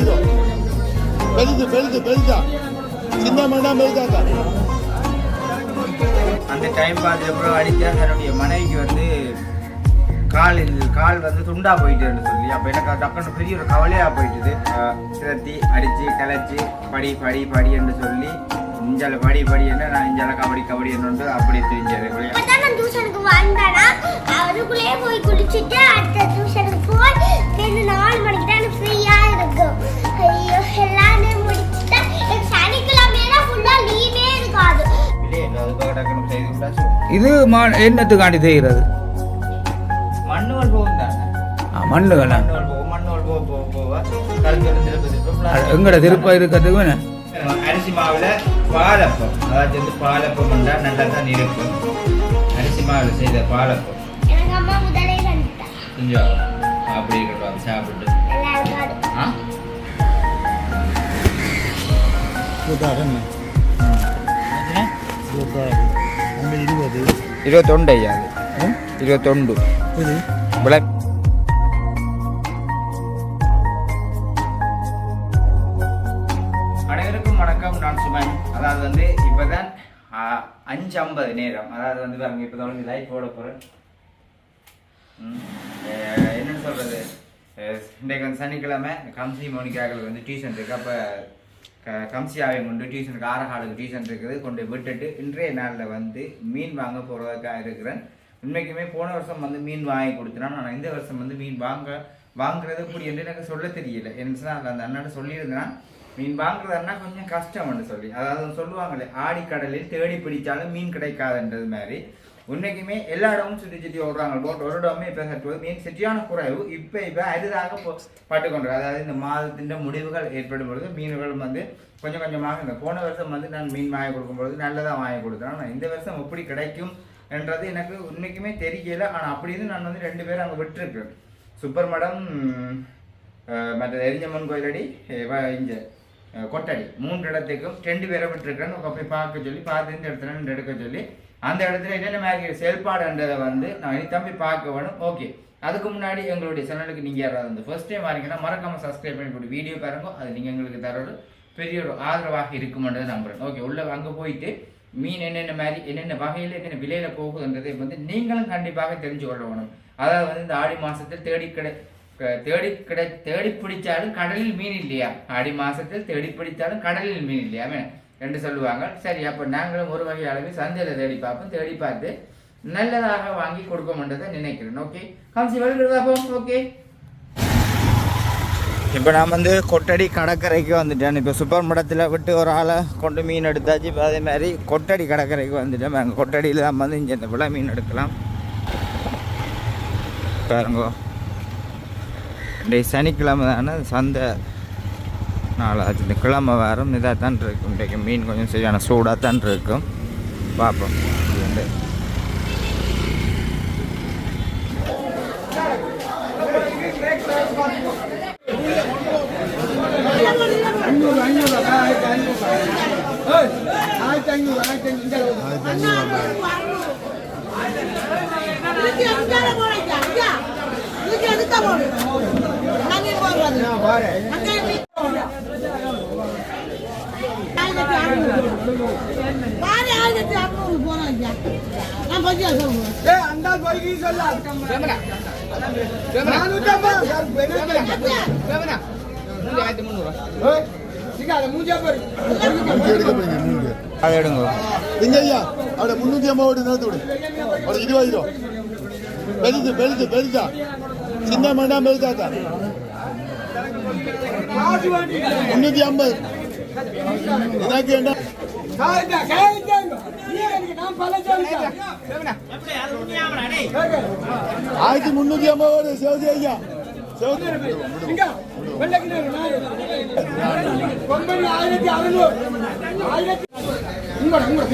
ரூபா பெருது பெருது பெருதா சின்ன வேண்டாம் பெருதாக்கா அந்த டைம் பார்த்து அப்புறம் அடித்தா தன்னுடைய மனைவிக்கு வந்து காலில் கால் வந்து துண்டா போயிட்டுன்னு சொல்லி அப்போ எனக்கு டக்குன்னு பெரிய ஒரு கவலையாக போயிட்டுது. திரட்டி அடித்து கலைச்சி படி படி படி என்று சொல்லி இஞ்சால படி படி என்ன நான் இஞ்சால கபடி கபடி என்னண்டு அப்படி தெரிஞ்சது. டியூஷனுக்கு அதுக்குள்ளேயே போய் குளிச்சுட்டு அடுத்த டியூஷனுக்கு போய் நாலு மணிக்கு தான் எனக்கு இருக்கும் ஐயோ எல்லாமே முடிச்சுட்டா எனக்கு சனிக்கிழமையில ஃபுல்லா லீவே இருக்காது. இது மா என்னத்துக்காண்டி செய்கிறது மண்ணுவல் போகும் தானே? மண்ணுகளா? போகும் போக போக போக. எங்கட திருப்ப இருக்கிறதுக்கு அரிசி மாவுல பாலப்பம். அதாவது வந்து பாலப்பம் பண்ணா நல்லா தான் இருக்கும். அரிசி மாவுல செய்த பாலப்பம். கொஞ்சம் அப்படி இருக்கட்டும் சாப்பிட்டு அங்கே இருபது. இருபத்தொண்டு ஐயா அது. இருபத்தொண்டு. இது? பிளாக் அனைவருக்கும் வணக்கம் நான் சுமன். அதாவது வந்து இப்போதான் அஞ்சு ஐம்பது நேரம். அதாவது வந்து பாருங்க இப்போ தான் லைட் போட போகிறேன் என்னன்னு சொல்கிறது இன்றைக்கு வந்து சனிக்கிழமை கம்சி மோனிக்காக்களுக்கு வந்து டியூஷன் இருக்குது அப்போ க கம்சியாவை கொண்டு டியூஷனுக்கு ஆரகாலுக்கு டியூஷன் இருக்குது. கொண்டு விட்டுட்டு இன்றைய நாளில் வந்து மீன் வாங்க போகிறதுக்காக இருக்கிறேன். உண்மைக்குமே போன வருஷம் வந்து மீன் வாங்கி கொடுத்துனா நான் இந்த வருஷம் வந்து மீன் வாங்க வாங்குறது எப்படி என்று எனக்கு சொல்ல தெரியல. என்ன அந்த அண்ணாட்ட சொல்லியிருந்தேன் மீன் வாங்குறதுன்னா கொஞ்சம் கஷ்டம்னு சொல்லி. அதாவது சொல்லுவாங்களே ஆடிக்கடலில் தேடி பிடிச்சாலும் மீன் கிடைக்காதுன்றது மாதிரி. உண்மைக்குமே எல்லா இடமும் சுற்றி சுற்றி ஓடுறாங்க. போட் ஒரு இடமே இப்போ சற்றுவது மீன் சரியான குறைவு இப்போ இப்போ அரிதாக பட்டுக்கொண்டு அதாவது இந்த மாதத்தின் முடிவுகள் ஏற்படும் பொழுது மீன்கள் வந்து கொஞ்சம் கொஞ்சமாக இந்த போன வருஷம் வந்து நான் மீன் வாங்கி கொடுக்கும்பொழுது நல்லதாக வாங்கி கொடுத்தேன். ஆனால் இந்த வருஷம் எப்படி கிடைக்கும் என்றது எனக்கு உண்மைக்குமே தெரியல. ஆனால் அப்படின்னு நான் வந்து ரெண்டு பேரும் அங்கே விட்டுருக்கேன் சூப்பர் மடம் மற்ற எரிஞ்சம்மன் கோயிலடி இங்கே கொட்டடி. மூன்று இடத்துக்கும் ரெண்டு பேரை விட்டுருக்கேன் போய் பார்க்க சொல்லி பார்த்து இந்த இடத்துல எடுக்க சொல்லி அந்த இடத்துல என்னென்ன மாதிரி செயல்பாடுன்றதை வந்து நான் இனி தம்பி பார்க்க வேணும். ஓகே அதுக்கு முன்னாடி எங்களுடைய சேனலுக்கு நீங்கள் யாராவது வந்து ஃபர்ஸ்ட் டைம் வரீங்கன்னா மறக்காம சப்ஸ்கிரைப் பண்ணி போட்டு வீடியோ பாருங்க. அது நீங்கள் எங்களுக்கு தர ஒரு பெரிய ஒரு ஆதரவாக இருக்குமென்றதை நம்புறேன். ஓகே உள்ளே அங்கே போயிட்டு மீன் என்னென்ன மாதிரி என்னென்ன வகையில் என்னென்ன விலையில் போகுதுன்றதை வந்து நீங்களும் கண்டிப்பாக தெரிஞ்சு கொள்ள வேணும். அதாவது வந்து இந்த ஆடி மாதத்தில் தேடி கிடை தேடி கிடை தேடி பிடிச்சாலும் கடலில் மீன் இல்லையா? ஆடி மாதத்தில் தேடி பிடித்தாலும் கடலில் மீன் இல்லையா? அவன் என்று சொல்லுவாங்க. சரி அப்போ நாங்களும் ஒரு வகை அளவு சந்தையில் தேடி பார்ப்போம். தேடி பார்த்து நல்லதாக வாங்கி கொடுப்போம்ன்றதை நினைக்கிறேன். ஓகே காமிச்சு வருகிறதா ஓகே இப்போ நான் வந்து கொட்டடி கடற்கரைக்கு வந்துட்டேன். இப்போ சூப்பர் மடத்தில் விட்டு ஒரு ஆளை கொண்டு மீன் எடுத்தாச்சு. இப்போ அதே மாதிரி கொட்டடி கடற்கரைக்கு வந்துட்டேன். அங்கே கொட்டடியில் தான் வந்து இங்கே இந்த விலை மீன் எடுக்கலாம். பாருங்க. இன்றைய சனிக்கிழமை தானே சந்தை. நாளாச்சு. இந்த கிழமை வேறும் இதாக தான் இருக்கும் இன்றைக்கு மீன் கொஞ்சம் சரியான சூடாக தான் இருக்கும் பார்ப்போம் எடுங்க இங்க ஐயா அவட முன்னூத்தி ஐம்பது ஓட்டு நிறுத்து விடு அவட இருபது ரூபா பெருது பெருது பெருதா சின்ன வேண்டாம் பெருதாக்கா முன்னூத்தி ஐம்பது எனக்கு என்ன ஆயிரத்தி முன்னூத்தி ஐம்பது ஐயா ஆயிரத்தி அறுநூறு ஆயிரத்தி உங்களோட உங்களோட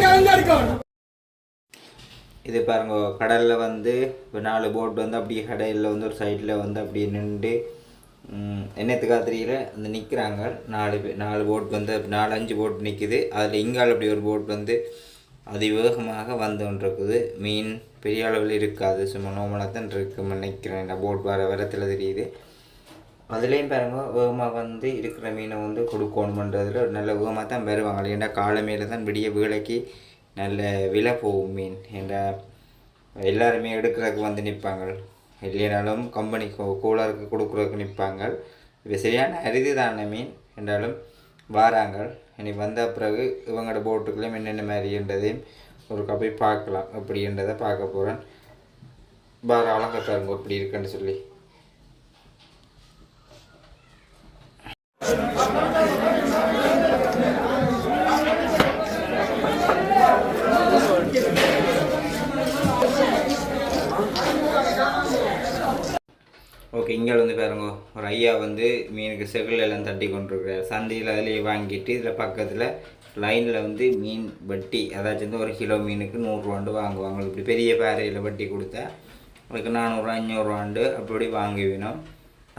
கலந்து இருக்கும். இது பாருங்க கடலில் வந்து நாலு போட் வந்து அப்படியே கடையில் வந்து ஒரு சைடில் வந்து அப்படியே நின்று என்னத்துக்கா தெரியல அந்த நிற்கிறாங்க நாலு பேர் நாலு போட் வந்து நாலு அஞ்சு போட் நிற்குது அதில் இங்கால அப்படி ஒரு போட் வந்து அதிவேகமாக வந்து கொண்டிருக்குது மீன் பெரிய அளவில் இருக்காது. சும்மா நோமலாக தான் இருக்குன்னு நினைக்கிறேன் போட் வர வரத்தில் தெரியுது. அதுலேயும் பாருங்கள் வேகமாக வந்து இருக்கிற மீனை வந்து கொடுக்கணுமன்றதுல நல்ல வேகமாக தான் வருவாங்க. ஏன்னா மேலே தான் விடிய வேலைக்கு நல்ல விலை போகும் மீன். ஏன்னா எல்லாருமே எடுக்கிறதுக்கு வந்து நிற்பாங்க. இல்லைனாலும் கம்பெனி கூலருக்கு கொடுக்குறதுக்கு நிற்பாங்க. இப்போ சரியான அரிதான மீன்? என்றாலும் வாராங்க. இனி வந்த பிறகு இவங்களோட போட்டுக்குள்ளேயும் என்னென்ன மாதிரின்றதையும் ஒரு கப்பை பார்க்கலாம். அப்படின்றத பார்க்க போகிறேன் பார அழகா பாருங்க இப்படி இருக்குன்னு சொல்லி. ஓகே இங்கே வந்து பாருங்க. ஒரு ஐயா வந்து மீனுக்கு செகுல் எல்லாம் தட்டி கொண்டிருக்கிறார். சந்தையில் அதிலேயே வாங்கிட்டு இதில் பக்கத்தில் லைனில் வந்து மீன் வட்டி அதாச்சும் வந்து ஒரு கிலோ மீனுக்கு நூறுரூவாண்டு வாங்குவாங்க. இப்படி பெரிய பாறையில் வட்டி கொடுத்தா அதுக்கு நானூறுரூவா அஞ்சூறுரூவாண்டு அப்படி வாங்கி வேணும்.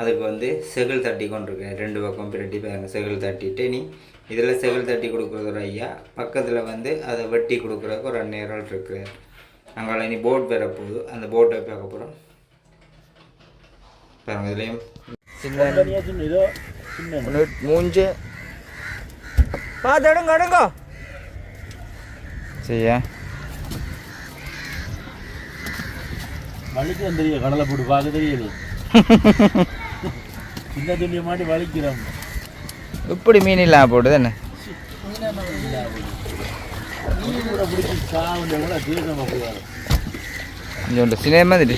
அதுக்கு வந்து செகுல் தட்டி கொண்டிருக்கேன் ரெண்டு பக்கம் பிரட்டி பாருங்க செகுல் தட்டிட்டு நீ இதில் செகுல் தட்டி கொடுக்குறது ஒரு ஐயா. பக்கத்தில் வந்து அதை வெட்டி கொடுக்குறதுக்கு ஒரு அந்நேரம் இருக்கிறார். அங்கே நீ போட் பெற போகுது அந்த போட்டை பார்க்க போகிறோம் இதுலேயும் சின்ன மூஞ்சு பார்த்து எடுங்க எடுங்க சரியா வலிக்கிறோம் தெரியும்? கடலை போட்டு பார்க்க தெரியுது. சின்ன துணியை மாட்டி வலிக்கிறோம் இப்படி மீன் இல்லாம போடுது என்ன? மீன் கூட பிடிச்சி சாவுண்ட கூட தீர்க்கம் போவார் கொஞ்சோண்டு சினிமா மாதிரி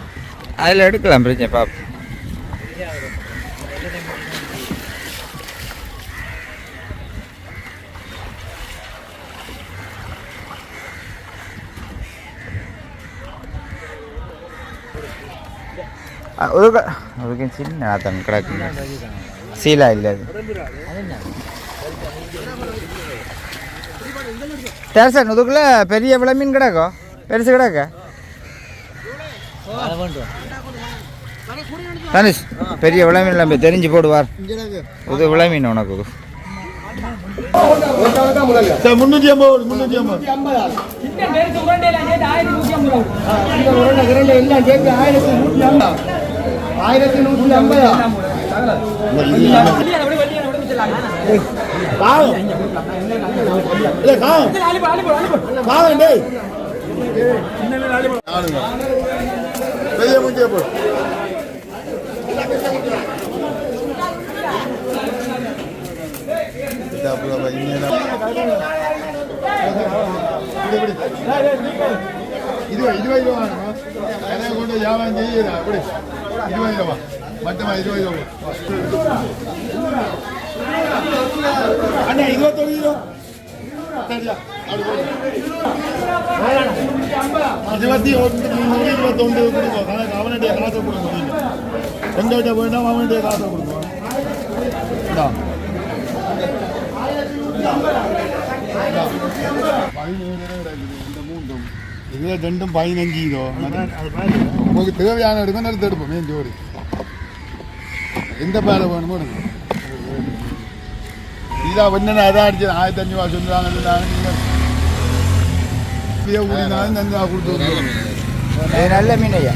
அதில் எடுக்கலாம் பிரச்சனை பாப் ஒதுக்க ஒதுக்க சின்ன ஆத்தம் கிடக்குங்க சீலா இல்லை அது. டேர்சன் இதுக்குள்ள பெரிய விலை கிடக்கும் பெருசு கிடக்க? தனுஷ் பெரிய விலை மீன் எல்லாம் தெரிஞ்சு போடுவார். இது விலை மீன் உனக்கு முந்நூற்றி ஐம்பது முந்நூற்றி ஐம்பது. ஆயிரத்தி நூற்றி ஐம்பது ஆயிரத்தி நூற்றி ஐம்பதா காகம் இல்லை காகம் காகம் டேய் ஆளுங்க. பெரிய முந்திய போடு இதா புள்ள, இங்க இப்படி, இப்படி. இருபது இருபது ரூபா வேணுமா எனக்கு கொண்டு வியாபாரம் செய்யுதா அப்படி இருபது ரூபா மொத்தமா இருபது இருபத்தி ஒன்று இருபத்தொன்று கொடுக்கும் அவனுடைய காசை கொடுக்கும் நீங்க எங்கள்கிட்ட போயிட்டா அவனுடைய காசை கொடுக்கும் இதுல ரெண்டும் பதினஞ்சு உங்களுக்கு தேவையான எடுக்கும் நிறுத்த எடுப்போம் மேன் ஜோடி எந்த பேரை வேணுமோ எடுக்கும் இதா ஒன்னு அதான் அடிச்சு ஆயிரத்தி அஞ்சு ரூபா சொல்லுவாங்க இப்படியே ஊடினாலும் தந்து கொடுத்து நல்ல மீன். ஐயா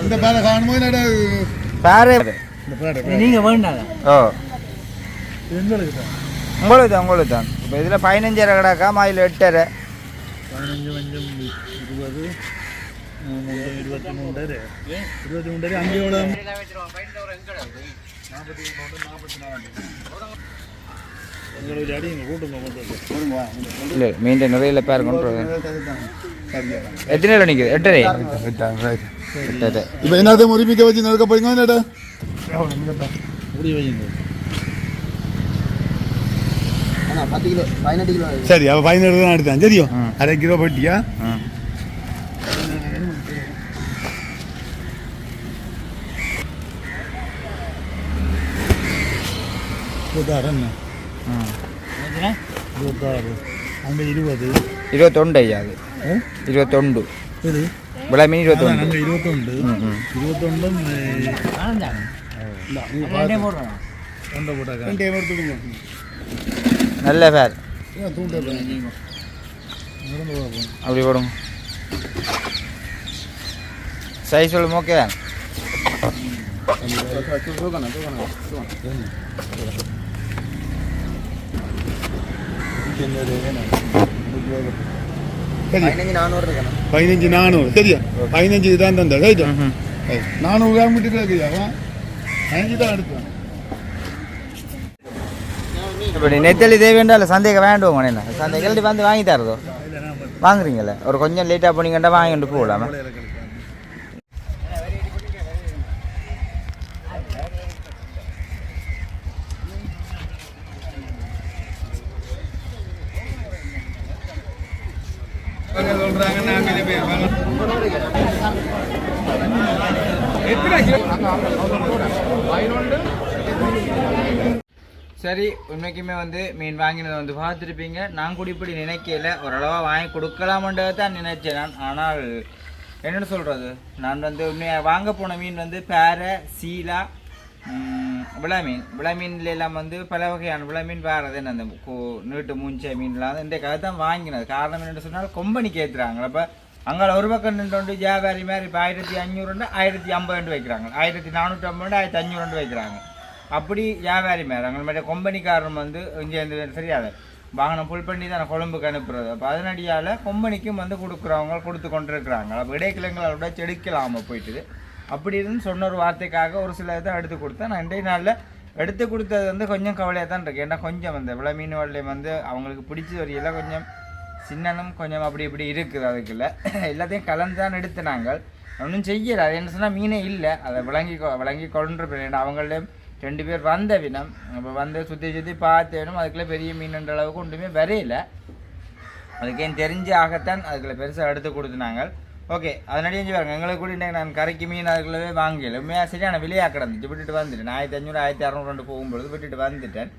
இந்த பேரை காணுமோ என்னடா பாரு இந்த பேரை நீங்க வேண்டாம். ஓ. எங்களுக்கு தான் உங்களுக்கு தான் உங்களுக்கு தான் இப்போ இதில் பதினஞ்சரை கிடக்கா மாயில் எட்டரை. பதினஞ்சு அஞ்சும் இருபது இருபத்தி மூணு இருபத்தி எவ்வளோ அடி இங்கே கூட்டுங்க கொண்டு வந்து இல்லை மீன் நிறைய பேர் கொண்டு. சரியா எத்தனை நிற்குது எட்டரை? எட்டரை இப்போ என்னத்தை முறிமிக்க வச்சு நடக்க போறீங்க என்னடா பதினெட்டு சரி அவள் பதினேழு தான் எடுத்தான். சரியும் ம். அரை கிலோ பட்டியா? ம் இருபத்தாறு என்ன ம் இருபத்தாறு. அங்கே இருபது. இருபத்தொண்டு ஐயா அது? இருபத்தொண்டு. இது விலை மீன் இருபத்தொண்டு. இருபத்தொண்டு. இருபத்தொண்டும் நல்ல பேர். அப்படி போடுங்க. சைஸ் சொல்லும் ஓகே பதினஞ்சு நானூறு சரியா பதினஞ்சு தான் தந்தா ரைட்டா. நானூறு கிராம் விட்டு இருக்குயா பதினஞ்சு தான் எடுத்தான் இப்படி நெத்தலி தேவையால சந்தேகம் வேண்டுவோம் என்ன சந்தேகம் வந்து வாங்கி தரதோ வாங்குறீங்களே ஒரு கொஞ்சம் லேட்டாக போனீங்கன்னா வாங்கிட்டு போகலாமா சரி உண்மைக்குமே வந்து மீன் வாங்கினதை வந்து பார்த்துருப்பீங்க. நான் கூட இப்படி நினைக்கல. ஓரளவாக வாங்கி கொடுக்கலாமன்றதை தான் நினைச்சேன் நான். ஆனால் என்னென்னு சொல்கிறது நான் வந்து உண்மையாக வாங்க போன மீன் வந்து பேரை சீலா ம், விளா மீன். விளா மீன்ல எல்லாம் வந்து பல வகையான விளா மீன் வேறு அது என்ன அந்த கோ- நீட்டு மூஞ்ச மீன்லாம் இந்த கதை தான் வாங்கினது. காரணம் என்னென்னு சொன்னால் கொம்பனிக்கு ஏற்றுறாங்க அப்போ அங்கே ஒரு பக்கம் நின்று வியாபாரி மாதிரி இப்போ ஆயிரத்தி அஞ்சூறுண்டு ஆயிரத்தி ஐம்பது ரெண்டு வைக்கிறாங்க. ஆயிரத்தி நானூற்றி ஐம்பது ஆயிரத்தி அஞ்சூறு வைக்கிறாங்க. அப்படி வியாபாரி மேலே. எங்களுடைய கொம்பனிக்காரன் வந்து இங்கே இந்த சரியாது வாகனம் ஃபுல் பண்ணி தான் கொழும்புக்கு அனுப்புறது. அப்போ அதனடியால் கொம்பனிக்கும் வந்து கொடுக்குறவங்க கொடுத்து கொண்டிருக்கிறாங்க. அப்போ இடைக்கிழங்களை விட செடுக்கலாமல் போயிட்டுது. அப்படி இருந்து சொன்ன ஒரு வார்த்தைக்காக ஒரு சில இதை எடுத்து கொடுத்தேன். நான் இன்றைய நாளில் எடுத்து கொடுத்தது வந்து கொஞ்சம் கவலையாக தான் இருக்குது ஏன்னா கொஞ்சம் அந்த விளை மீன் வலையம் வந்து அவங்களுக்கு பிடிச்ச இலை கொஞ்சம் சின்னனும் கொஞ்சம் அப்படி இப்படி இருக்குது. அதுக்குள்ள எல்லாத்தையும் கலந்து தான் எடுத்து நாங்கள். ஒன்றும் செய்யலை. அது என்ன சொன்னால் மீனே இல்லை. அதை விளங்கி விளங்கி கொண்டு ஏன்னா ரெண்டு பேர் வந்த வினம் அப்போ வந்து சுற்றி சுற்றி பார்த்து வேணும் அதுக்குள்ளே பெரிய மீன்ன்ற அளவுக்கு ஒன்றுமே வரையில. அதுக்கேன் தெரிஞ்சு ஆகத்தான் அதுக்குள்ள பெருசாக எடுத்து கொடுத்துனாங்க. ஓகே அதனாடி செஞ்சு பாருங்க எங்களுக்கு கூட இன்னைக்கு நான் கரைக்கு மீன் அதுக்குள்ளவே வாங்கல. உண்மையாக சரியான விலையாக கிடந்துச்சு விட்டுட்டு வந்துட்டேன். ஆயிரத்தி அஞ்சூறு ஆயிரத்தி அறநூறு ரெண்டு போகும்பொழுது விட்டுட்டு வந்துட்டேன்.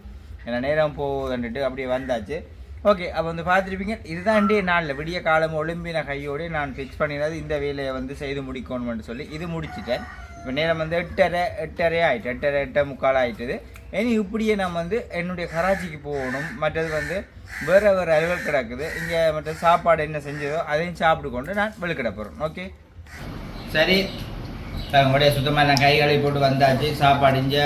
ஏன்னா நேரம் போகுதுன்ட்டு அப்படியே வந்தாச்சு. ஓகே அப்போ வந்து பார்த்துருப்பீங்க இதுதான் இன்றைய நாளில் விடிய காலம் ஒலிம்பின கையோடு நான் ஃபிக்ஸ் பண்ணினது இந்த வேலையை வந்து செய்து முடிக்கணும்னு சொல்லி இது முடிச்சிட்டேன். இப்போ நேரம் வந்து எட்டரை எட்டரை ஆயிட்டு எட்டரை எட்டை முக்கால் ஆயிட்டுது. இனி இப்படியே நான் வந்து என்னுடைய கராச்சிக்கு போகணும். மற்றது வந்து வேறு வேறு அலுவல் கிடக்குது. இங்கே மற்ற சாப்பாடு என்ன செஞ்சதோ அதையும் சாப்பிட்டு கொண்டு நான் வெளுக்கிட போகிறேன் ஓகே? சரி. உங்களுடைய சுத்தமாக நான் கைகளை போட்டு வந்தாச்சு. சாப்பாடு இங்கே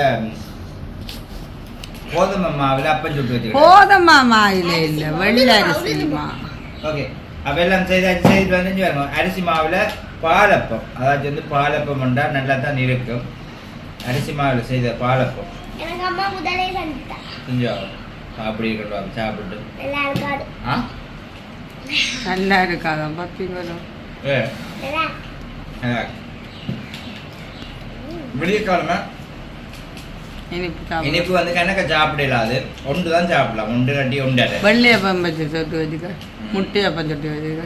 கோதுமை மாவில் அப்பம் சுட்டு வச்சுக்கிறேன் கோதமா மாயில இல்ல வெள்ளை அரிசிமா ஓகே. அப்போ எல்லாம் செய்தாச்சு. செய்து வந்து வரணும் அரிசி மாவில் பாலப்பம். அதாச்சும் வந்து பாலப்பம் உண்டா நல்லா தான் இருக்கும். அரிசி மாவில் செய்த பாலப்பம். எனக்கு அம்மா முதலே தந்துட்டா கொஞ்சம் அப்படி இருக்கட்டும் சாப்பிட்டு. நல்லா இருக்காது ஆ? நல்லா இருக்காதா பார்த்தீங்களோ ஏ? நல்லா. விடிய காலமா? இனிப்பு வந்து கணக்க சாப்பிடலாம் அது. ஒன்று தான் சாப்பிடலாம். ஒன்று ரெட்டி ஒன்று வெள்ளையப்பம் வச்சு சொட்டு வச்சுக்க. முட்டையப்பம் சொட்டு வச்சுக்க.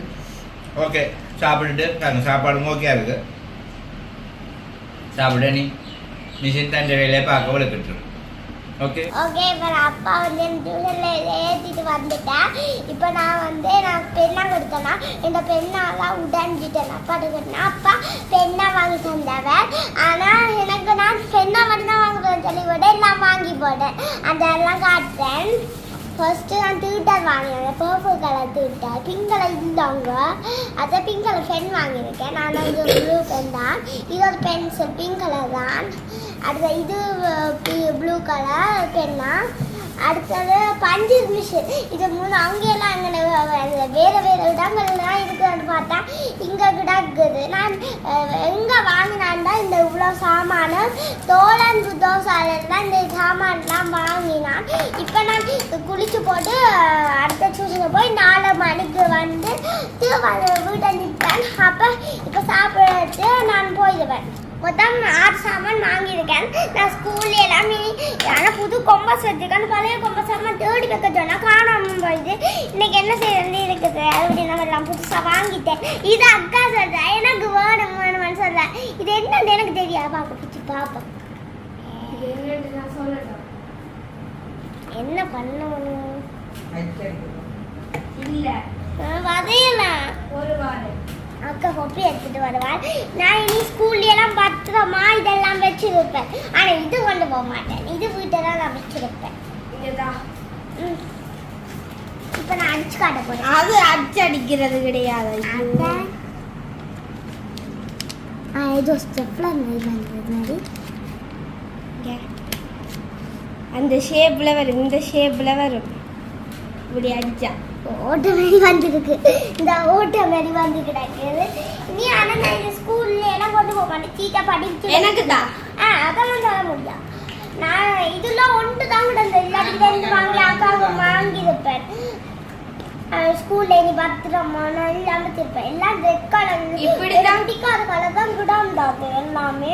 ஓகே சாப்பிட்டுட்டு பாருங்க சாப்பாடும் ஓகே இருக்கு சாப்பிட நீ மிஷின் சின்ன வேலையை பார்க்க விளக்கிட்டு ஓகே ஓகே இப்போ அப்பா வந்து என் டியூஷனில் ஏற்றிட்டு வந்துட்டேன். இப்போ நான் வந்து நான் பெண்ணா கொடுத்தேன்னா இந்த பெண்ணாலாம் உடஞ்சிட்டேன். அப்பா கொடுத்தேன் அப்பா பெண்ணா வாங்கி தந்தவர். ஆனால் எனக்கு நான் பெண்ணா மட்டும்தான் வாங்கி வாங்குறேன் சொல்லி விட எல்லாம் வாங்கி போட்டேன். அதெல்லாம் காட்டுறேன். ஃபஸ்ட்டு நான் ட்விட்டர் வாங்கினேன். Purple colour Twitter pink colour இருந்தவங்க அதை பிங்க் கலர் பென் வாங்கியிருக்கேன். நான் வந்து ப்ளூ பென் தான். இது ஒரு பென்சில் பிங்க் கலர் தான். அடுத்த இது ப்ளூ கலர் பென்னா அடுத்தது பஞ்சு மிஷின். இது மூணு அங்கேயெல்லாம் அங்கே வேறு வேறு இடங்கள்லாம் இருக்குதுன்னு பார்த்தா இங்கே கிடக்குது. நான் எங்கே வாங்கினான் தான் இந்த இவ்வளோ சாமானும் தோழன் புத்தோசாலையில் தான் இந்த சாமான்லாம் வாங்கினான். இப்போ நான் குளிச்சு போட்டு அடுத்த சூசுக்கு போய் நாலு மணிக்கு வந்து திரும்ப வீட்டை நிற்பேன் அப்போ இப்போ சாப்பிட்டு நான் போயிடுவேன். மொத்தம் ஆறு சாமான் வாங்கியிருக்கேன். நான் ஸ்கூல்ல எல்லாமே ஆனால் புது கொம்பஸ் வச்சிருக்கேன். பழைய கொம்பஸ் சாமான் தேடி வைக்க சொன்னா காணாமல் போயிடுது. இன்னைக்கு என்ன செய்யறது இருக்குது? அப்படி நம்ம புதுசாக வாங்கிட்டேன். இது அக்கா சொல்கிறேன் எனக்கு வேணும் வேணும்னு சொல்கிறேன் இது என்னன்னு எனக்கு தெரியாது. பார்க்க பிடிச்சி பார்ப்போம் என்ன பண்ணணும்? வதையலாம். ஒரு வாரம். அக்கா கொப்பி எடுத்துட்டு வருவாள். நான் இனி ஸ்கூல்ல எல்லாம் பத்திரமா இதெல்லாம் வச்சிருப்பேன். ஆனா இது கொண்டு போக மாட்டேன். இது வீட்டில் தான் நான் வச்சிருப்பேன். ம். இப்ப நான் அடிச்சு காட்ட போறேன். அது அடிக்கிறது கிடையாது. ஆ ஏதோ ஸ்டெப்லர் மாதிரி அந்த ஷேப்ல வரும் இந்த ஷேப்ல வரும். இப்படி அடிச்சா. ஓட்ட மாதிரி வந்திருக்கு. இந்த ஓட்ட மாதிரி வந்து கிடக்குது நீ ஆனா நான் இந்த ஸ்கூல்ல எல்லாம் கொண்டு போக மாட்டேன் சீட்டா படிச்சு எனக்கு தான் ஆ அதெல்லாம் சொல்ல முடியும் நான் இதெல்லாம் ஒன்று தான் கிடந்த இல்லாட்டி ரெண்டு வாங்கி அக்காவுக்கு வாங்கியிருப்பேன் ஸ்கூல்ல நீ பத்திரமா நான் இல்லாம திருப்பேன். எல்லாம் ரெட் கலர் இப்படிதான். பிடிக்காத கலர் தான் கிடாண்டாது எல்லாமே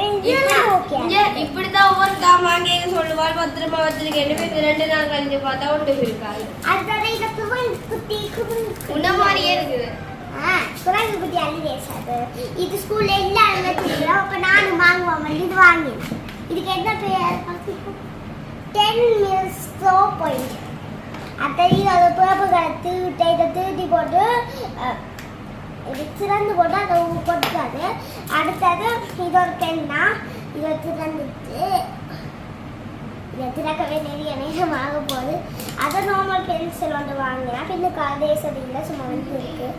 இப்படிதான் ஒவ்வொரு காமாங்க சொல்லுவாள் பத்திரமா வச்சிருக்கேன். இந்த ரெண்டு நாள் கழிஞ்சு பார்த்தா ஒன்று இருக்காது. அடுத்தது இந்த குவன் குட்டி குவன் உன்ன மாதிரியே இருக்குது. குரங்கு குட்டி அள்ளி பேசாது. இது ஸ்கூல்ல எல்லாரும் வச்சிருக்கிறோம் அப்ப நானும் வாங்குவோம். இது வாங்கி. இதுக்கு என்ன பேர்? டென் மில்ஸ் ஸ்லோ பாயிண்ட் அத்தனை அது பேப்பர்களை தூட்டை இதை தூட்டி போட்டு சிறந்து போட்டு அதை கொட்டாது அடுத்தது இது ஒரு கெண்ணா இதை திறந்துட்டு இதை திறக்கவே நிறைய நேரம் ஆக போகுது. அதை நார்மல் பென்சில் ஒன்று வாங்கினா பின்ன கதேசதியில் சும்மா வந்து இருக்கு.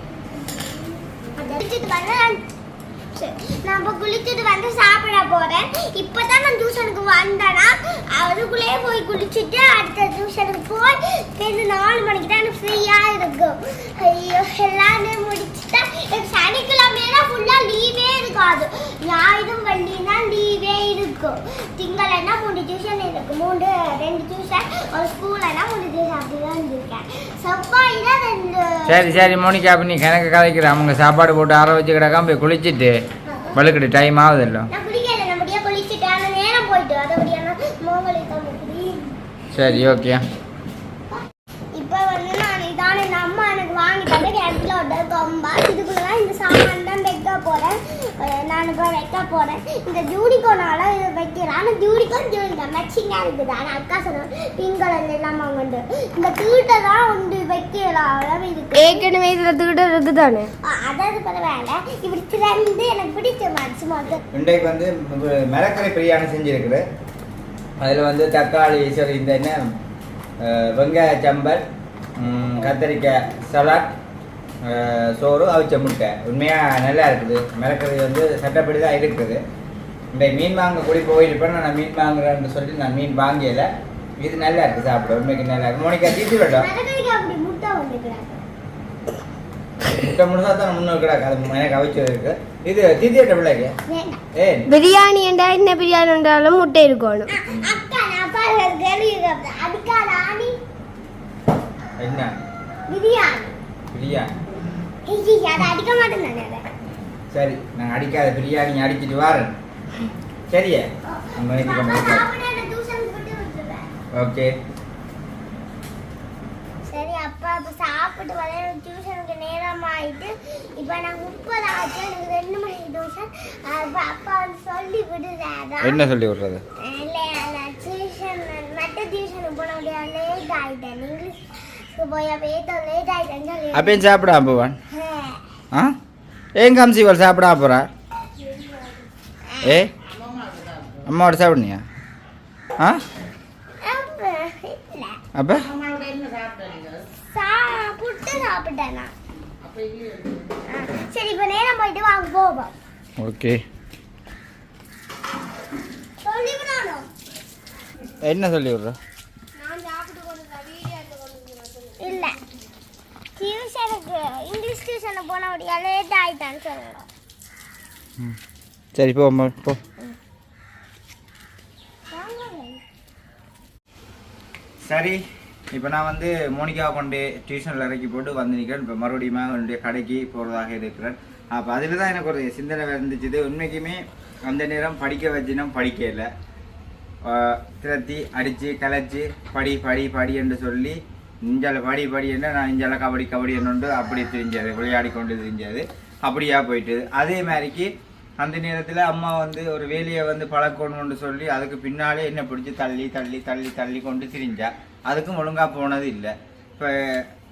அதை வந்து நான் சரி, இப்போ குளிச்சுட்டு வந்து சாப்பிட போறேன். இப்பதான் டியூஷனுக்கு வந்தேன்னா அதுக்குள்ளேயே போய் குளிச்சுட்டு அடுத்த டியூஷனுக்கு போய் ரெண்டு நாலு மணிக்கு தான் எனக்கு ஃப்ரீயா இருக்கும். ஐயோ எல்லாமே முடிச்சுட்டா எனக்கு சனிக்கிழமையெல்லாம் ஃபுல்லா லீவே இருக்காது. ஞாயிறும் வெள்ளியும் தான் லீவே இருக்கும். திங்களன்னா மூணு டியூஷன் இருக்கு. மூணு ரெண்டு டியூஷன் ஒரு ஸ்கூல்னா மூணு டியூஷன் அப்படிதான் இருந்திருக்கேன். ரெண்டு சரி சரி மோனிகா அப்போ நீ கணக்கு கதைக்கிற அவங்க சாப்பாடு போட்டு ஆற வச்சு கிடக்காம போய் குளிச்சுட்டு வழுக்கிட்டு டைம் ஆகுதுல்ல நான் குளிக்கல நம்மடியா குளிச்சுட்டு ஆனா நேரம் போயிட்டு அதபடியான மோகலை தான் குடி சரி ஓகே இப்போ வந்து நான் இதான இந்த அம்மா எனக்கு வாங்கி தந்த கேட்லோட கொம்பா. இதுக்குள்ள தான் இந்த சாமான் தான் வைக்க போறேன். அஹ் நான் இப்போ வைக்க போறேன். இந்த ஜூடிகோனால இது வைக்கிறேன். ஆனால் ஜூடிகோன் ஜூடிகா மேட்சிங்காக இருக்குது. ஆனால் அக்கா சொன்னோம் பிங்க் கலர்ல இல்லாம வந்து. இந்த தீட்டை தான் ஒன்று வைக்கலாம் அளவு இருக்கு. ஏற்கனவே இதுல தூட இருக்குதானே? அதாவது பரவாயில்ல. இப்படி திறந்து எனக்கு பிடிச்ச மாதிரி சும்மா இன்றைக்கு வந்து மிளக்கரை பிரியாணி செஞ்சுருக்குது. அதில் வந்து தக்காளி சரி இந்த என்ன? வெங்காய சம்பல் கத்தரிக்காய் சலாட் சோறு அவிச்ச முட்டை. உண்மையாக நல்லா இருக்குது. மிளக்கறி வந்து சட்டப்படி தான் இருக்குது. இந்த மீன் வாங்க கூடி போயிருப்பேன். நான் மீன் வாங்குறேன்னு சொல்லிட்டு நான் மீன் வாங்கல இது நல்லா இருக்குது சாப்பிட. உண்மைக்கு நல்லா இருக்கு. மோனிக்கா தீட்டு விட்டோம் முட்டை வந்துக்கிறாங்க முட்டை முழுசா தான் முன்னூறு கிடக்கு அது எனக்கு அவிச்சு இருக்கு. ஆணி என்ன பிரியாணி பிரியாணி. ஐய், அதை அடிக்க மாட்டேன் நான் அதை. சரி நான் அடிக்காத பிரியாணி அடிச்சிட்டு வாரேன். சரியா? நம்ம இன்னைக்கு அப்பா கொண்டு போய் சாப்பிட அந்த டியூஷனுக்கு விட்டு விட்டுருவேன். ஓகே சரி அப்பா இப்போ சாப்பிட்டு வர டியூஷனுக்கு நேரம் ஆயிட்டு இப்போ நான் முப்பது ஆச்சு எனக்கு ரெண்டு மணி டியூஷன் அப்போ அப்பா வந்து சொல்லி விடுறாரா? என்ன சொல்லி விடுறது? இல்லை டியூஷன் மற்ற டியூஷனுக்கு போன முடியாது லேட் ஆயிட்டேன். இங்கிலீஷ்க்கு போய் அப்போ ஏதோ லேட் ஆயிட்டேன்னு சொல்லி அப்பயும் சாப்பிடாம போவான்? ஆ. ஏன் கம்சிவல் சாப்பிடாம போறா? ஏ? அம்மாவோட சாப்பிடுனியா? ஆ? அப்ப இல்ல அப்போ சா புட்டு சாப்பிட்டேன் நான் ஆ, சரி இப்போ நேரம் போயிட்டு வாங்க போவோம். ஓகே. என்ன சொல்லி விடுற? இல்ல. டியூஷனுக்கு இங்கிலீஷ் டியூஷனுக்கு போன முடியா லேட் ஆயிட்டான்னு சொல்லணும். சரி போ போ. சரி. இப்போ நான் வந்து மோனிகா கொண்டு டியூஷனில் இறக்கி போட்டு வந்து நிற்கிறேன் இப்போ மறுபடியும் என்னுடைய கடைக்கு போகிறதாக இருக்கிறேன். அப்போ அதில் தான் எனக்கு ஒரு சிந்தனை இருந்துச்சு உண்மைக்குமே அந்த நேரம் படிக்க வச்சுனா படிக்கல. ஆஹ் திரத்தி அடித்து கலைச்சி படி படி படி என்று சொல்லி இஞ்சால படி படி என்ன நான் இஞ்சால கபடி கபடி என்னண்டு அப்படி தெரிஞ்சது விளையாடி கொண்டு தெரிஞ்சது. அப்படியா போயிட்டு அதே மாதிரிக்கு அந்த நேரத்தில் அம்மா வந்து ஒரு வேலையை வந்து பழக்கணும்னு சொல்லி அதுக்கு பின்னாலே என்ன பிடிச்சி தள்ளி தள்ளி தள்ளி தள்ளி கொண்டு திரிஞ்சா. அதுக்கும் ஒழுங்காக போனது இல்லை. இப்போ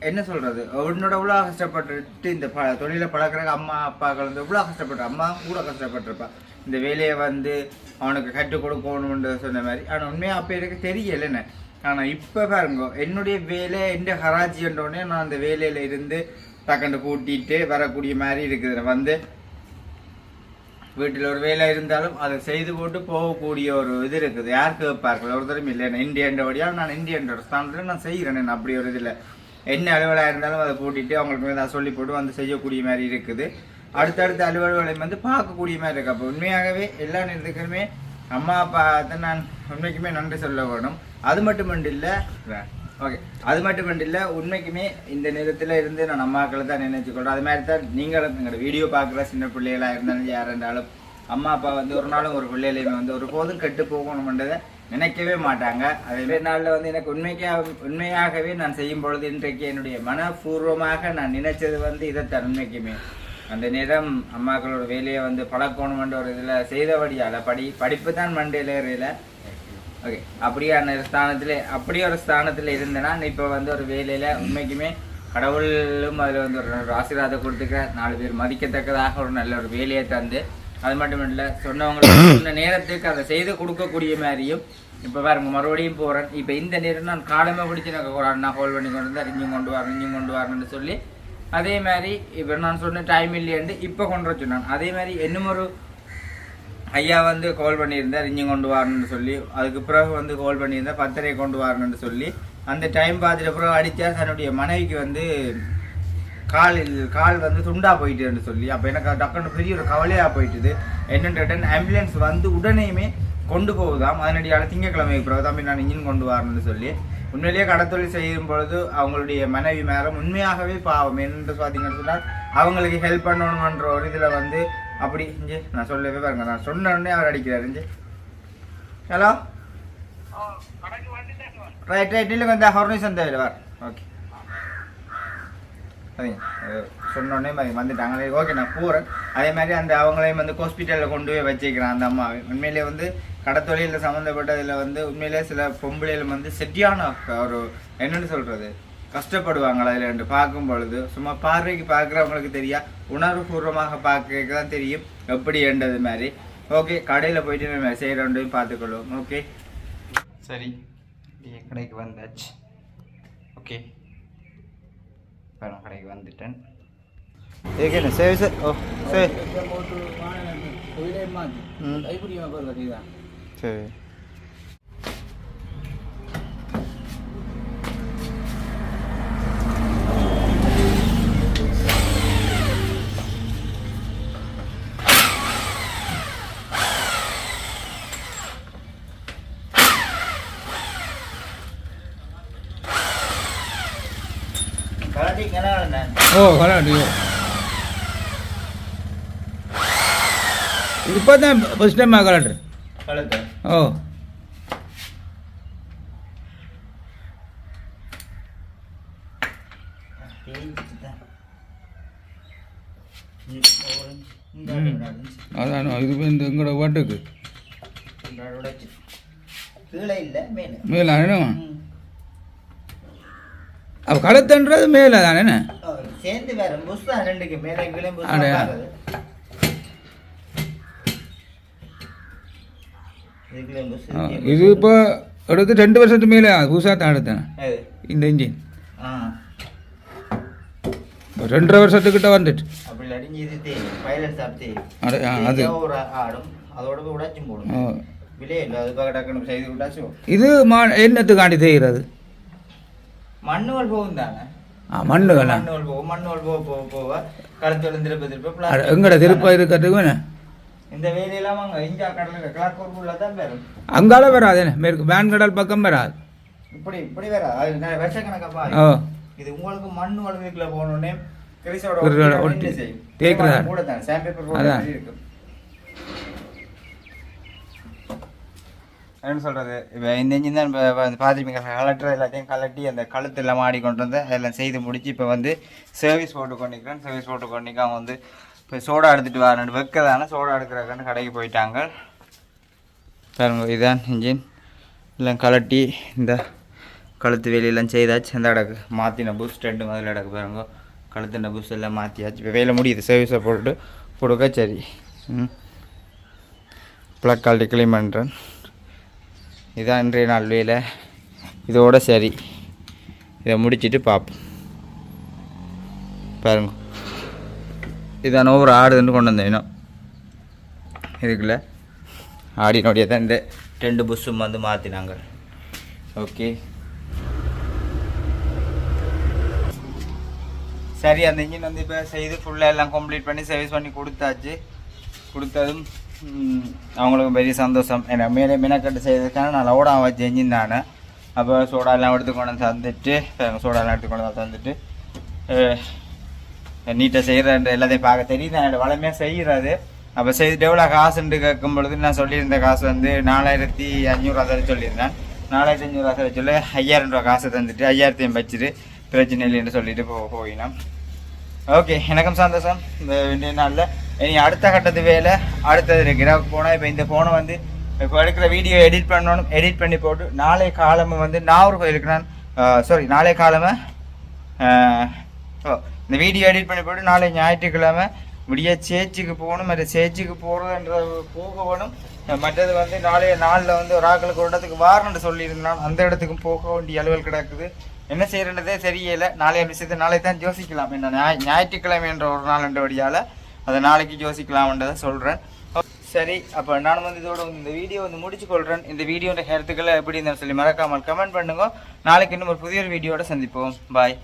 என்ன சொல்கிறது உன்னோட இவ்வளோ கஷ்டப்பட்டுட்டு இந்த ப தொழிலை பழக்கிறக்கு அம்மா அப்பாக்கள் வந்து இவ்வளோ கஷ்டப்பட்டு அம்மா கூட கஷ்டப்பட்டிருப்பா. இந்த வேலையை வந்து அவனுக்கு கற்றுக் கொடுக்கணுன்ற சொன்ன மாதிரி. ஆனால் உண்மையாக அப்போ எனக்கு தெரியலன்னே ஆனால் இப்போ பாருங்க என்னுடைய வேலை எந்த ஹராஜின்றோடனே நான் அந்த வேலையில் இருந்து தக்கண்டு கூட்டிகிட்டு வரக்கூடிய மாதிரி இருக்குது. வந்து வீட்டில் ஒரு வேலை இருந்தாலும் அதை செய்து போட்டு போகக்கூடிய ஒரு இது இருக்குது. யார் கேட்பார்கள்? ஒருத்தரும் இல்லை. நான் இந்தியன்ற வழியாக நான் இந்தியன்ற ஒரு ஸ்தானத்தில் நான் செய்கிறேன். நான் அப்படி ஒரு இதில் என்ன அலுவலாக இருந்தாலும் அதை கூட்டிட்டு அவங்களுக்கு நான் சொல்லி போட்டு வந்து செய்யக்கூடிய மாதிரி இருக்குது. அடுத்தடுத்த அலுவல்களை வந்து பார்க்கக்கூடிய மாதிரி இருக்குது. அப்போ உண்மையாகவே எல்லா நேரத்துக்குமே அம்மா அப்பா நான் உண்மைக்குமே நன்றி சொல்ல வேணும் அது மட்டும் இல்லை. ஓகே அது மட்டும் இல்லை உண்மைக்குமே இந்த நேரத்தில் இருந்து நான் அம்மாக்களை தான் நினைச்சுக்கொள்றேன் அது மாதிரி தான் நீங்களும் எங்களோட வீடியோ பார்க்குற சின்ன பிள்ளைகளாக இருந்தாலும் யாராக இருந்தாலும் அம்மா அப்பா வந்து ஒரு நாளும் ஒரு பிள்ளையிலையுமே வந்து ஒரு போதும் கெட்டு போகணும்ன்றதை நினைக்கவே மாட்டாங்க. அதே நாளில் வந்து எனக்கு உண்மைக்காக உண்மையாகவே நான் செய்யும் பொழுது இன்றைக்கு என்னுடைய மனப்பூர்வமாக நான் நினைச்சது வந்து இதை தன்மைக்குமே அந்த நேரம் அம்மாக்களோட வேலையை வந்து பழக்கணுமென்ற ஒரு இதில் செய்தபடியால் படி படிப்பு தான் மண்டையில் ஏறையில ஓகே அப்படியான ஒரு ஸ்தானத்தில் அப்படி ஒரு ஸ்தானத்தில் இருந்தேன்னா இப்போ வந்து ஒரு வேலையில் உண்மைக்குமே கடவுளும் அதில் வந்து ஒரு ஆசீர்வாதம் கொடுத்துக்க நாலு பேர் மதிக்கத்தக்கதாக ஒரு நல்ல ஒரு வேலையை தந்து அது மட்டும் இல்லை சொன்னவங்களுக்கு சொன்ன நேரத்துக்கு அதை செய்து கொடுக்கக்கூடிய மாதிரியும் இப்போ பாருங்க மறுபடியும் போகிறேன் இப்போ இந்த நேரம் நான் காலமே பிடிச்சி எனக்கு ஒரு அண்ணா ஹோல் பண்ணி கொண்டு வந்து இஞ்சும் கொண்டு வரணும் இஞ்சும் கொண்டு வரணும்னு சொல்லி அதே மாதிரி இப்போ நான் சொன்ன டைம் இல்லையாண்டு இப்போ கொண்டு வர சொன்னான் அதே மாதிரி இன்னும் ஒரு ஐயா வந்து கால் பண்ணியிருந்தார் இஞ்சி கொண்டு வரணும்னு சொல்லி. அதுக்கு பிறகு வந்து கால் பண்ணியிருந்தார் பத்தரை கொண்டு வரணும்னு சொல்லி. அந்த டைம் பார்த்துட்ட பிறகு அடித்தார். தன்னுடைய மனைவிக்கு வந்து கால் கால் வந்து துண்டா போயிட்டுன்னு சொல்லி. அப்போ எனக்கு டக்குன்னு பெரிய ஒரு கவலையாக போயிட்டுது. என்னென்னு ஆம்புலன்ஸ் வந்து உடனேயுமே கொண்டு போகுதாம். அதனடியால் திங்கக்கிழமைக்கு பிறகு தம்பி நான் இன்ஜின் கொண்டு வரணும்னு சொல்லி. உண்மையிலேயே கடத்தொழில் செய்யும் பொழுது அவங்களுடைய மனைவி மேரம் உண்மையாகவே பாவம். என்னென்று பார்த்தீங்கன்னு சொன்னால் அவங்களுக்கு ஹெல்ப் பண்ணணுன்ற ஒரு இதில் வந்து அப்படி இஞ்சி நான் சொல்லவே பாருங்க நான் சொன்ன உடனே அவர் அடிக்கிறார் இஞ்சி ஹலோ ரைட் ரைட் இல்லைங்க இந்த ஹொர்னிசன் தேவையில்ல வார் ஓகே சொன்னோடனே வந்துட்டாங்களே சொன்ன உடனே மதி- ஓகே நான் போகிறேன் அதே மாதிரி அந்த அவங்களையும் வந்து ஹாஸ்பிட்டலில் கொண்டு போய் வச்சுக்கிறேன் அந்த அம்மாவை. உண்மையிலே வந்து கடத்தொழிலில் சம்மந்தப்பட்டதில் வந்து உண்மையிலே சில பொம்பளைகள் வந்து செட்டியான ஒரு என்னென்னு சொல்கிறது கஷ்டப்படுவாங்களா அதில் என்று பார்க்கும் பொழுது சும்மா பார்வைக்கு பார்க்குறவங்களுக்கு தெரியா? உணர்வுபூர்வமாக பார்க்க தான் தெரியும். எப்படி என்றது மாதிரி. ஓகே கடையில் போயிட்டு நம்ம செய்கிறோன்றையும் பார்த்துக்கொள்வோம். ஓகே சரி. என் கடைக்கு வந்தாச்சு. ஓகே இப்போ நான் கடைக்கு வந்துட்டேன். என்ன சரி சார் ஓ சரி ம். சரி. ஓ கலாட்டியோ இப்போ தான் ஃபஸ்ட் டைம் கழுத்து ஓ. அதான் இது இந்த எங்களோட வாட்டுக்கு? கீழே இல்லை மேலே. மேலே அப்போ கழுத்துன்றது மேலே தானே சேர்ந்து வேற புஷ் தான் ரெண்டுக்கு மேலே கீழே இது இப்போ எடுத்து ரெண்டு வருஷத்துக்கு மேலே புதுசாக தான் எடுத்தேன். இந்த இன்ஜின் ரெண்டரை வருஷத்துக்கிட்ட வந்துட்டு. இது அது. மா என்னத்துக்காண்டி செய்கிறது? மண்ணுவல் போகும் தானே ஆ மண்ணுகளா போகும் மண்ணுவல் போக போக போக கழுத்தோடு திருப்ப திருப்ப எங்கட திருப்ப இருக்கிறதுக்கு இந்த வேலையெல்லாம் அங்கே இந்தியா கடலில் ஊருக்குள்ள தான் பெறும் அங்கால வராது மேற்கு வேன் கடல் பக்கம் வராது இப்படி இப்படி நான் வருஷக்கணக்கப்பா இது உங்களுக்கு மண் வளர்ந்துக்குள்ள போனோடனே கிரிசோட கூட தான் அதான். மாதிரி இருக்கும் என்ன சொல்கிறது இப்போ இந்த இன்ஜின் தான் இப்போ பார்த்துருப்பீங்க கலெக்டர் எல்லாத்தையும் கலட்டி அந்த கழுத்து எல்லாம் ஆடிக்கொண்டு கொண்டு வந்து அதெல்லாம் செய்து முடித்து இப்போ வந்து சர்வீஸ் போட்டு கொண்டிருக்கிறேன். சர்வீஸ் போட்டு கொண்டிருக்க அவங்க வந்து இப்போ சோடா எடுத்துகிட்டு வரேன். வெக்கதானே? சோடா எடுக்கிறக்கான்னு கடைக்கு போயிட்டாங்க. பாருங்க இதுதான் இன்ஜின். எல்லாம் கலட்டி இந்த கழுத்து வெளியெல்லாம் செய்தாச்சு. அந்த இடக்கு மாற்றின புஷ் ரெண்டு முதல்ல இடக்கு பாருங்க. கழுத்துன புஷ் எல்லாம் மாற்றியாச்சு இப்போ வேலை முடியுது. சர்வீஸை போட்டு கொடுக்க சரி. ம். ப்ளக் கால்ட்டி க்ளீன் பண்ணுறேன் இதான் இன்றைய நாள் வேலை. இதோட சரி. இதை முடிச்சிட்டு பார்ப்போம் பாருங்க. இதான ஒரு ஆடுன்னு கொண்டு வந்தேன் இன்னும். இதுக்குள்ள ஆடினுடைய தான் இந்த ரெண்டு புஷ்ஷும் வந்து மாற்றினாங்க ஓகே. சரி அந்த இன்ஜின் வந்து இப்போ செய்து ஃபுல்லாக எல்லாம் கம்ப்ளீட் பண்ணி சர்வீஸ் பண்ணி கொடுத்தாச்சு. கொடுத்ததும் அவங்களுக்கும் பெரிய சந்தோஷம் ஏன்னா மேலே மினக்கட்டு செய்யறதுக்கான நான் லோடாக வச்ச இன்ஜின் அப்போ சோடாலாம் எடுத்து கொண்டு வந்து தந்துட்டு சோடாலாம் எடுத்து கொண்டு வந்து தந்துட்டு நீட்டாக செய்கிற எல்லாத்தையும் பார்க்க தெரியுது நான் என்னோட வளமையாக செய்கிறது அப்போ செய்துட்டு எவ்வளோ காசுன்ட்டு கேட்கும் பொழுது நான் சொல்லியிருந்த காசு வந்து நாலாயிரத்தி அஞ்சூறுவா தர சொல்லியிருந்தேன் நாலாயிரத்தி அஞ்சூறுவா தர சொல்லி ஐயாயிரம் ரூபா காசு தந்துட்டு ஐயாயிரத்தையும் வச்சுட்டு பிரச்சனை இல்லைன்னு சொல்லிட்டு போ போயினோம் ஓகே எனக்கும் சந்தோஷம் இந்த வேண்டிய நாளில் இனி அடுத்த கட்டத்து வேலை அடுத்தது இருக்கிற போனால் இப்போ இந்த ஃபோனை வந்து இப்போ எடுக்கிற வீடியோ எடிட் பண்ணணும் எடிட் பண்ணி போட்டு நாளை காலமை வந்து நாகூர் கோயிலுக்கு நான் சாரி நாளை காலமை இந்த வீடியோ எடிட் பண்ணி போட்டு நாளை ஞாயிற்றுக்கிழமை முடிய சேச்சுக்கு போகணும். மற்ற சேச்சுக்கு போகிறதுன்ற போக வேணும். மற்றது வந்து நாளைய நாளில் வந்து ஒரு ஆக்களுக்கு ஒரு இடத்துக்கு வாரணும்னு சொல்லியிருந்தான். அந்த இடத்துக்கும் போக வேண்டிய அலுவல் கிடக்குது. என்ன செய்யறதே தெரியலை. நாளைய விஷயத்தை நாளை தான் யோசிக்கலாம். என்ன ஞாய் ஞாயிற்றுக்கிழமை என்ற ஒரு நாள் என்றபடியால் அதை நாளைக்கு யோசிக்கலாம்ன்றதை சொல்கிறேன் சரி அப்போ நான் வந்து இதோட இந்த வீடியோ வந்து முடிச்சு கொள்கிறேன் இந்த வீடியோட ஹெல்த்துக்களை எப்படி இருந்தாலும் சொல்லி மறக்காமல் கமெண்ட் பண்ணுங்க. நாளைக்கு இன்னும் ஒரு புதிய ஒரு வீடியோட சந்திப்போம். பாய்